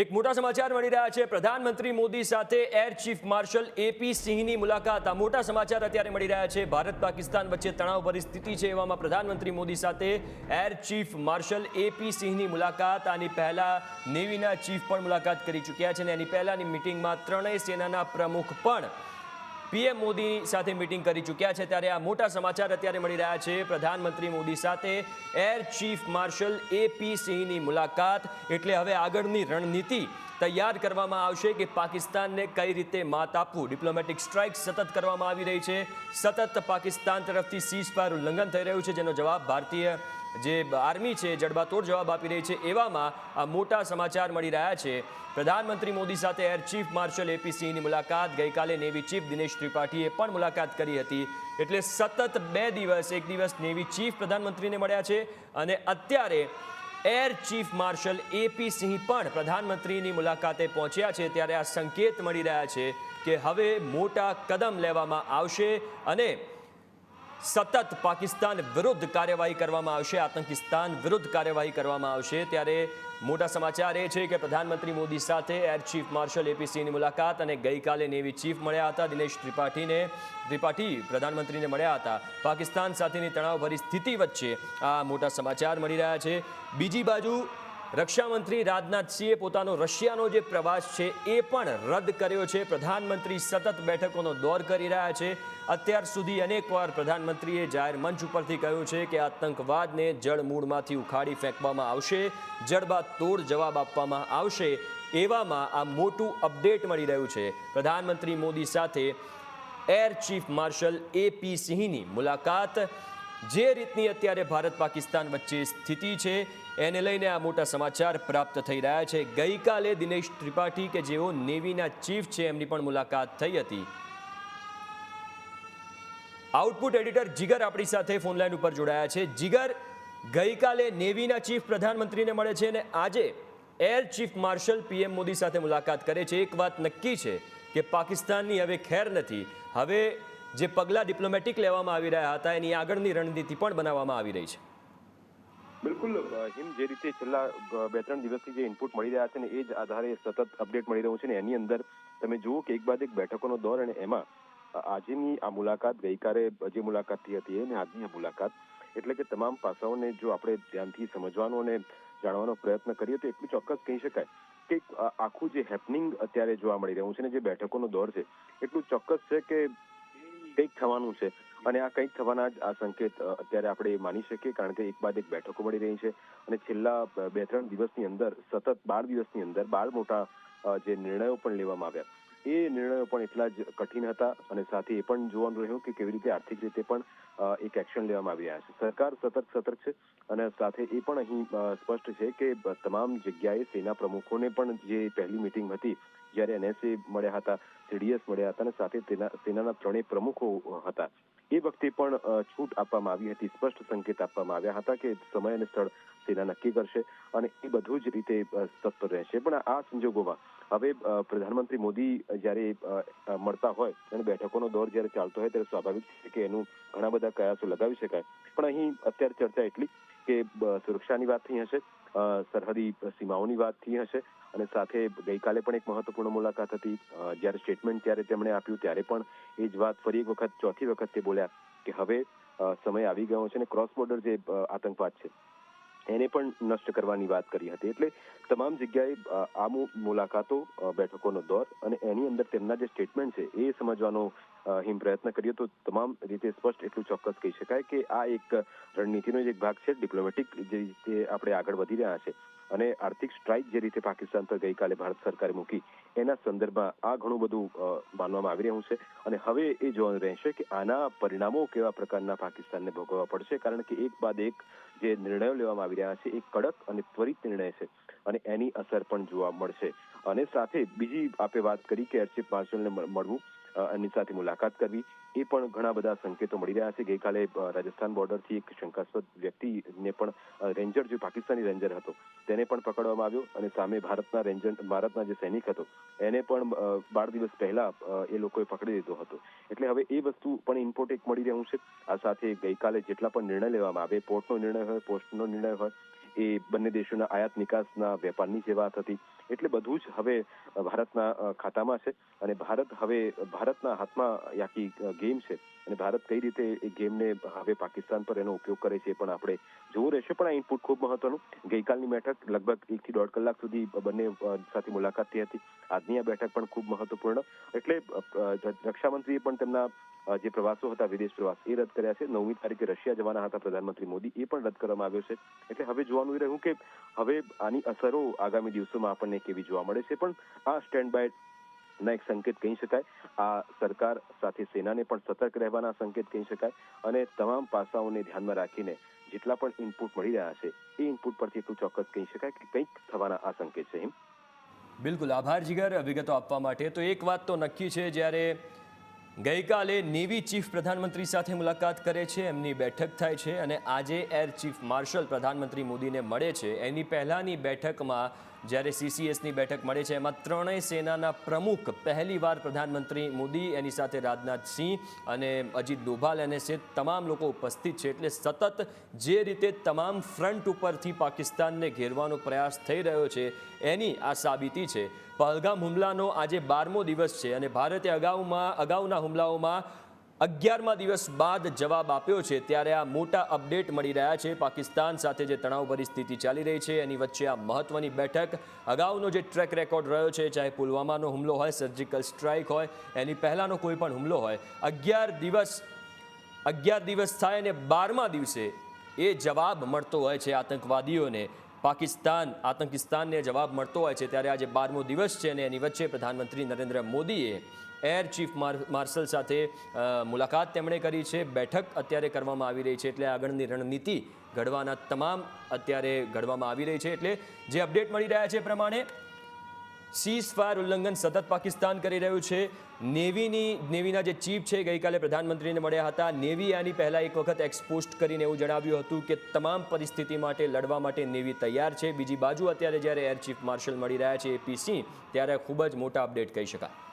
એક મોટા સમાચાર મળી રહ્યા છે. પ્રધાનમંત્રી મોદી સાથે એર ચીફ માર્શલ એપી સિંહની મુલાકાત. આ મોટા સમાચાર અત્યારે મળી રહ્યા છે. ભારત પાકિસ્તાન વચ્ચે તણાવ પરિસ્થિતિ છે એવામાં પ્રધાનમંત્રી મોદી સાથે એર ચીફ માર્શલ એપી સિંહની મુલાકાત. આની પહેલા નેવીના ચીફ પણ મુલાકાત કરી ચૂક્યા છે અને એની પહેલાની મિટિંગમાં ત્રણેય સેનાના પ્રમુખ પણ પીએમ મોદી સાથે મિટિંગ કરી ચૂક્યા છે ત્યારે આ મોટા સમાચાર અત્યારે મળી રહ્યા છે. પ્રધાનમંત્રી મોદી સાથે એર ચીફ માર્શલ એપી સિંહની મુલાકાત. એટલે હવે આગળની રણનીતિ તૈયાર કરવામાં આવશે કે પાકિસ્તાનને કઈ રીતે માત આપવું. ડિપ્લોમેટિક સ્ટ્રાઇક સતત કરવામાં આવી રહી છે. સતત પાકિસ્તાન તરફથી સીઝ ફાયર ઉલ્લંઘન થઈ રહ્યું છે, જેનો જવાબ ભારતીય જે આર્મી છે, જડબાતોડ જવાબ આપી રહી છે, એવામાં આ મોટા સમાચાર મળી રહ્યા છે. પ્રધાનમંત્રી મોદી સાથે એર ચીફ માર્શલ એપી મુલાકાત. ગઈકાલે નેવી ચીફ દિનેશ ત્રિપાઠીએ પણ મુલાકાત કરી હતી. એટલે સતત બે દિવસ, એક દિવસ નેવી ચીફ પ્રધાનમંત્રીને મળ્યા છે અને અત્યારે air chief marshal AP Singh પણ પ્રધાનમંત્રીની મુલાકાતે પહોંચ્યા છે. ત્યારે આ સંકેત મળી રહ્યા છે કે હવે મોટા કદમ લેવામાં આવશે અને સતત પાકિસ્તાન વિરુદ્ધ કાર્યવાહી કરવામાં આવશે, આતંકિસ્તાન વિરુદ્ધ કાર્યવાહી કરવામાં આવશે. ત્યારે મોટા સમાચાર એ છે કે પ્રધાનમંત્રી મોદી સાથે એર ચીફ માર્શલ એપીસીની મુલાકાત અને ગઈકાલે નેવી ચીફ મળ્યા હતા, દિનેશ ત્રિપાઠીને, ત્રિપાઠી પ્રધાનમંત્રીને મળ્યા હતા. પાકિસ્તાન સાથેની તણાવભરી સ્થિતિ વચ્ચે આ મોટા સમાચાર મળી રહ્યા છે. બીજી બાજુ રક્ષામંત્રી રાજનાથસિંહે પોતાનો રશિયાનો જે પ્રવાસ છે એ પણ રદ કર્યો છે. પ્રધાનમંત્રી સતત બેઠકોનો દોર કરી રહ્યા છે. અત્યાર સુધી અનેકવાર પ્રધાનમંત્રીએ જાહેર મંચ ઉપરથી કહ્યું છે કે આતંકવાદને જળમૂળમાંથી ઉખાડી ફેંકવામાં આવશે જડબાદ તોડ જવાબ આપવામાં આવશે, એવામાં આ મોટું અપડેટ મળી રહ્યું છે. પ્રધાનમંત્રી મોદી સાથે એર ચીફ માર્શલ એપી સિંહની મુલાકાત. જે રીતની અત્યારે ભારત પાકિસ્તાન વચ્ચે સ્થિતિ છે એને લઈને આ મોટા સમાચાર પ્રાપ્ત થઈ રહ્યા છે. ગઈકાલે દિનેશ ત્રિપાઠી કે જેઓ નેવીના ચીફ છે, એમની પણ મુલાકાત થઈ હતી. આઉટપુટ એડિટર જીગર આપણી સાથે ફોનલાઈન ઉપર જોડાયા છે. જીગર, ગઈકાલે નેવીના ચીફ પ્રધાનમંત્રીને મળે છે અને આજે air chief marshal PM Modi સાથે મુલાકાત કરે છે. એક વાત નક્કી છે કે પાકિસ્તાનની હવે ખેર નથી. હવે જે પગલાં ડિપ્લોમેટિક લેવામાં આવી રહ્યા હતા, એની આગળની રણનીતિ પણ બનાવવામાં આવી રહી છે. બિલકુલ હિમ જે રીતે છેલ્લા બે ત્રણ દિવસથી જે ઇનપુટ મળી રહ્યા છે ને એ જ આધારે સતત અપડેટ મળી રહ્યું છે ને એની અંદર તમે જુઓ કે એક બાદ એક બેઠકોનો દોર અને એમાં આજની આ મુલાકાત, ગઈકાલે જે મુલાકાત થઈ હતી અને આજની આ મુલાકાત, એટલે કે તમામ પાસાઓને જો આપણે ધ્યાનથી સમજવાનો અને જાણવાનો પ્રયત્ન કરીએ તો એટલું ચોક્કસ કહી શકાય કે આખું જે હેપનિંગ અત્યારે જોવા મળી રહ્યું છે ને જે બેઠકોનો દોર છે, એટલું ચોક્કસ છે કે કંઈક થવાનું છે. અને આ કંઈક થવાના જ આ સંકેત અત્યારે આપણે માની શકીએ કારણ કે એક બાદ એક બેઠકો મળી રહી છે અને છેલ્લા બે ત્રણ દિવસની અંદર, સતત બાર દિવસની અંદર બાર મોટા જે નિર્ણયો પણ લેવામાં આવ્યા. એ નિર્ણયો પણ એટલા જ કઠિન હતા અને સાથે એ પણ જોવાનું રહ્યું કે કેવી રીતે આર્થિક રીતે પણ એક એક્શન લેવામાં આવી રહ્યા છે. સરકાર સતત સતર્ક છે અને સાથે એ પણ અહીં સ્પષ્ટ છે કે તમામ જગ્યાએ સેના પ્રમુખોને પણ જે પહેલી મિટિંગ હતી, જ્યારે એનએસએ મળ્યા હતા, સીડીએસ મળ્યા હતા અને સાથે તેના, સેનાના ત્રણેય પ્રમુખો હતા. એ વખતે પણ છૂટ આપવામાં આવી હતી. સ્પષ્ટ સંકેત આપવામાં આવ્યા હતા કે સમય અને સ્થળ સેના નક્કી કરશે અને એ બધું જ રીતે તત્પર રહેશે. પણ આ સંજોગોમાં હવે પ્રધાનમંત્રી મોદી જ્યારે મળતા હોય અને બેઠકોનો દોર જ્યારે ચાલતો હોય ત્યારે સ્વાભાવિક છે કે એનું ઘણા બધા કયાસો લગાવી શકાય. પણ અહીં અત્યારે ચર્ચા એટલી કે સુરક્ષાની વાત થઈ હશે સરહદી સીમાઓની વાત થઈ હશે, અને સાથે ગઈકાલે પણ એક મહત્વપૂર્ણ મુલાકાત હતી. જ્યારે સ્ટેટમેન્ટ ત્યારે તેમણે આપ્યું, ત્યારે પણ એ જ વાત ફરી એક વખત, ચોથી વખત તે બોલ્યા કે હવે સમય આવી ગયો છે અને ક્રોસ બોર્ડર જે આતંકવાદ છે, એને પણ નષ્ટ કરવાની વાત કરી હતી. એટલે તમામ જગ્યાએ આ મુલાકાતો બેઠકોનો દોર અને એની અંદર તેમના જે સ્ટેટમેન્ટ છે, એ સમજવાનો હિમ પ્રયત્ન કરીએ તો તમામ રીતે સ્પષ્ટ એટલું ચોક્કસ કહી શકાય કે આ એક રણનીતિનો એક ભાગ છે. ડિપ્લોમેટિક જે રીતે આપણે આગળ વધી રહ્યા છે અને આર્થિક સ્ટ્રાઇક જે રીતે પાકિસ્તાન પર ગઈકાલે ભારત સરકારે મૂકી, એના સંદર્ભમાં આ ઘણું બધું માનવામાં આવી રહ્યું છે. અને હવે એ જોવાનું રહેશે કે આના પરિણામો કેવા પ્રકારના પાકિસ્તાનને ભોગવવા પડશે, કારણ કે એક બાદ એક જે નિર્ણયો લેવામાં આવી રહ્યા છે એ કડક અને ત્વરિત નિર્ણય છે અને એની અસર પણ જોવા મળશે. અને સાથે બીજી આપે વાત કરી કે એરચીફ માર્શલને મળવું. એમની સાથે મુલાકાત કરવી. એ પણ ઘણા બધા સંકેતો મળી રહ્યા છે. ગઈકાલે રાજસ્થાન બોર્ડરથી એક શંકાસ્પદ વ્યક્તિને પણ રેન્જર, જે પાકિસ્તાની રેન્જર હતો, તેને પણ પકડવામાં આવ્યો અને સામે ભારતના રેન્જર, ભારતના જે સૈનિક હતો, એને પણ બાર દિવસ પહેલા એ લોકોએ પકડી લીધો હતો. એટલે હવે એ વસ્તુ પણ ઇમ્પોર્ટ એક મળી રહ્યું છે. આ સાથે ગઈકાલે જેટલા પણ નિર્ણય લેવામાં આવે, પોર્ટનો નિર્ણય હોય, પોસ્ટનો નિર્ણય હોય એ બંને દેશોના આયાત નિકાસના વેપારની વાત હતી, એટલે બધું જ હવે ભારતના ખાતામાં છે અને ભારત હવે ભારતના હાથમાં આખી ગેમ છે અને ભારત કઈ રીતે એ ગેમને હવે પાકિસ્તાન પર એનો ઉપયોગ કરે છે પણ આપણે જોવું રહેશે. પણ આ ઇનપુટ ખૂબ મહત્વનું. ગઈકાલની બેઠક લગભગ એકથી દોઢ કલાક સુધી બંને સાથે મુલાકાત થઈ હતી. આજની આ બેઠક પણ ખૂબ મહત્વપૂર્ણ. એટલે રક્ષામંત્રીએ પણ તેમના જે પ્રવાસો હતા, વિદેશ પ્રવાસ એ રદ કર્યા છે. નવમી તારીખે રશિયા જવાના હતા પ્રધાનમંત્રી મોદી. એ પણ રદ કરવામાં આવ્યો છે. એટલે હવે જોવાનું રહ્યું કે હવે આની અસરો આગામી દિવસોમાં આપણને કેવી જોવા મળે છે. પણ આ સ્ટેન્ડ બાય ના એક સંકેત કહી શકાય. આ સરકાર સાથે સેનાને પણ સતર્ક રહેવાના સંકેત કહી શકાય. અને તમામ પાસાઓને ધ્યાનમાં રાખીને જેટલા પણ ઇનપુટ મળી રહ્યા છે, એ ઇનપુટ પરથી એટલું ચોક્કસ કહી શકાય કે કંઈક થવાના આ સંકેત છે એમ. બિલકુલ. આભાર જીગર. વિગતો આપવા માટે તો એક વાત તો નક્કી છે, જ્યારે ગઈકાલે નેવી ચીફ પ્રધાનમંત્રી સાથે મુલાકાત કરે છે. એમની બેઠક થાય છે અને આજે એર ચીફ માર્શલ પ્રધાનમંત્રી મોદીને મળે છે. એની પહેલાંની બેઠકમાં જ્યારે સીસીએસની બેઠક મળે છે, એમાં ત્રણેય સેનાના પ્રમુખ પહેલીવાર પ્રધાનમંત્રી મોદી, એની સાથે રાજનાથસિંહ અને અજીત ડોભાલ અને છે તમામ લોકો ઉપસ્થિત છે. એટલે સતત જે રીતે તમામ ફ્રન્ટ ઉપરથી પાકિસ્તાનને ઘેરવાનો પ્રયાસ થઈ રહ્યો છે, એની આ સાબિતી છે. પહલગામ હુમલાનો આજે બારમો દિવસ છે અને ભારતે અગાઉમાં, અગાઉના હુમલાઓમાં અગિયારમા દિવસ બાદ જવાબ આપ્યો છે, ત્યારે આ મોટા અપડેટ મળી રહ્યા છે. પાકિસ્તાન સાથે જે તણાવ પરિસ્થિતિ ચાલી રહી છે, એની વચ્ચે આ મહત્વની બેઠક. અગાઉનો જે ટ્રેક રેકોર્ડ રહ્યો છે, ચાહે પુલવામાનો હુમલો હોય સર્જિકલ સ્ટ્રાઇક હોય, એની પહેલાંનો કોઈ પણ હુમલો હોય, અગિયાર દિવસ અગિયાર દિવસ થાય અને બારમા દિવસે એ જવાબ મળતો હોય છે આતંકવાદીઓને. પાકિસ્તાન, આતંકિસ્તાનને જવાબ મળતો હોય છે ત્યારે આજે બારમો દિવસ છે અને એની વચ્ચે પ્રધાનમંત્રી નરેન્દ્ર મોદીએ એર ચીફ માર્શલ સાથે મુલાકાત તેમણે કરી છે. બેઠક અત્યારે કરવામાં આવી રહી છે એટલે આગળની રણનીતિ ઘડવાના તમામ અત્યારે ઘડવામાં આવી રહી છે એટલે જે અપડેટ મળી રહ્યા છે પ્રમાણે સીઝ ફાયર ઉલ્લંઘન સતત પાકિસ્તાન કરી રહ્યું છે. નેવીની, નેવીના જે ચીફ છે, ગઈકાલે પ્રધાનમંત્રીને મળ્યા હતા. નેવી આની પહેલાં એક વખત એક્સપોસ્ટ કરીને એવું જણાવ્યું હતું કે તમામ પરિસ્થિતિ માટે લડવા માટે નેવી તૈયાર છે. બીજી બાજુ અત્યારે જ્યારે એર ચીફ માર્શલ મળી રહ્યા છે એપી સિંહ ત્યારે ખૂબ જ મોટા અપડેટ કહી શકાય.